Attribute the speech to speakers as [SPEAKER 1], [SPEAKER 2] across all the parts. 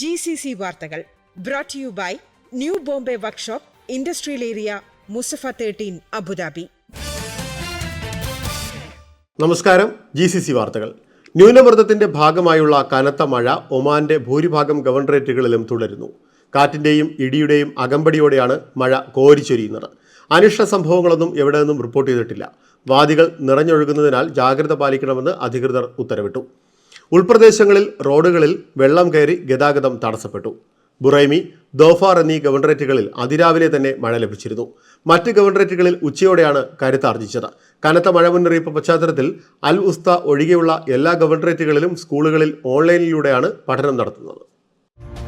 [SPEAKER 1] G C C വാർത്തകൾ brought you by new Bombay workshop industrial area Musaffah thirteen Abu Dhabi
[SPEAKER 2] നമസ്കാരം G C C വാർത്തകൾ. ന്യൂനമർദ്ദത്തിന്റെ ഭാഗമായുള്ള കനത്ത മഴ ഒമാന്റെ ഭൂരിഭാഗം ഗവർണറേറ്റുകളിലും തുടരുന്നു. കാറ്റിന്റെയും ഇടിയുടെയും അകമ്പടിയോടെയാണ് മഴ കോരിച്ചൊരിയുന്നത്. അനിഷ്ട സംഭവങ്ങളൊന്നും എവിടെ നിന്നും റിപ്പോർട്ട് ചെയ്തിട്ടില്ല. വാദികൾ നിറഞ്ഞൊഴുകുന്നതിനാൽ ജാഗ്രത പാലിക്കണമെന്ന് അധികൃതർ ഉത്തരവിട്ടു. ഉൾപ്രദേശങ്ങളിൽ റോഡുകളിൽ വെള്ളം കയറി ഗതാഗതം തടസ്സപ്പെട്ടു. ബുറൈമി ദോഫാർ എന്നീ ഗവർണറേറ്റുകളിൽ അതിരാവിലെ തന്നെ മഴ ലഭിച്ചിരുന്നു. മറ്റ് ഗവർണറേറ്റുകളിൽ ഉച്ചയോടെയാണ് കരുത്താർജിച്ചത്. കനത്ത മഴ മുന്നറിയിപ്പ് പശ്ചാത്തലത്തിൽ അൽ ഉസ്ത ഒഴികെയുള്ള എല്ലാ ഗവർണറേറ്റുകളിലും സ്കൂളുകളിൽ ഓൺലൈനിലൂടെയാണ് പഠനം നടത്തുന്നത്.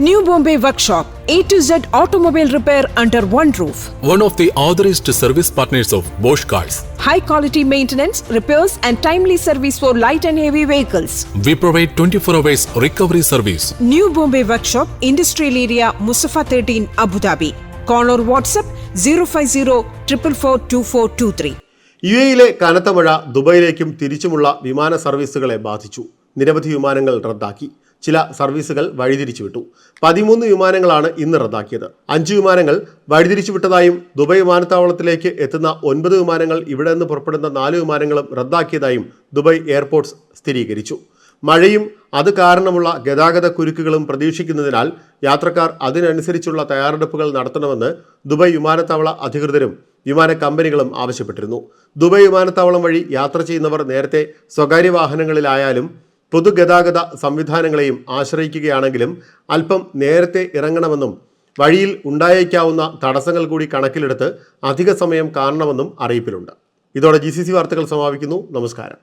[SPEAKER 1] New Bombay workshop A to Z automobile repair under one roof.
[SPEAKER 3] One of the authorized service partners of Bosch Cars.
[SPEAKER 1] High quality maintenance, repairs, and timely service for light and heavy vehicles.
[SPEAKER 3] We provide 24 hours recovery service.
[SPEAKER 1] New Bombay Workshop, Industrial Area, Musafa 13, Abu Dhabi. Call or WhatsApp 050 444
[SPEAKER 2] U എയിലെ കനത്ത മഴ ദുബൈയിലേക്കും തിരിച്ചുമുള്ള വിമാന സർവീസുകളെ ബാധിച്ചു നിരവധി വിമാനങ്ങൾ റദ്ദാക്കി ചില സർവീസുകൾ വഴിതിരിച്ചു വിട്ടു പതിമൂന്ന് വിമാനങ്ങളാണ് ഇന്ന് റദ്ദാക്കിയത്. അഞ്ച് വിമാനങ്ങൾ വഴിതിരിച്ചു വിട്ടതായും ദുബൈ വിമാനത്താവളത്തിലേക്ക് എത്തുന്ന ഒൻപത് വിമാനങ്ങൾ ഇവിടെ നിന്ന് പുറപ്പെടുന്ന നാല് വിമാനങ്ങളും റദ്ദാക്കിയതായും ദുബൈ എയർപോർട്ട്സ് സ്ഥിരീകരിച്ചു. മഴയും അത് കാരണമുള്ള ഗതാഗത കുരുക്കുകളും പ്രതീക്ഷിക്കുന്നതിനാൽ യാത്രക്കാർ അതിനനുസരിച്ചുള്ള തയ്യാറെടുപ്പുകൾ നടത്തണമെന്ന് ദുബൈ വിമാനത്താവള അധികൃതരും വിമാന കമ്പനികളും ആവശ്യപ്പെട്ടിരുന്നു. ദുബൈ വിമാനത്താവളം വഴി യാത്ര ചെയ്യുന്നവർ നേരത്തെ സ്വകാര്യ വാഹനങ്ങളിലായാലും പൊതുഗതാഗത സംവിധാനങ്ങളെയും ആശ്രയിക്കുകയാണെങ്കിലും അല്പം നേരത്തെ ഇറങ്ങണമെന്നും വഴിയിൽ ഉണ്ടായേക്കാവുന്ന തടസ്സങ്ങൾ കൂടി കണക്കിലെടുത്ത് അധിക സമയം കാണണമെന്നും അറിയിപ്പിലുണ്ട്. ഇതോടെ ജി വാർത്തകൾ സമാപിക്കുന്നു. നമസ്കാരം.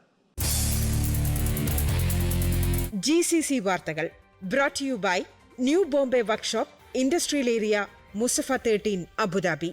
[SPEAKER 1] ജി സി സി വാർത്തകൾ brought you by new Bombay workshop industrial area Musaffah thirteen Abu Dhabi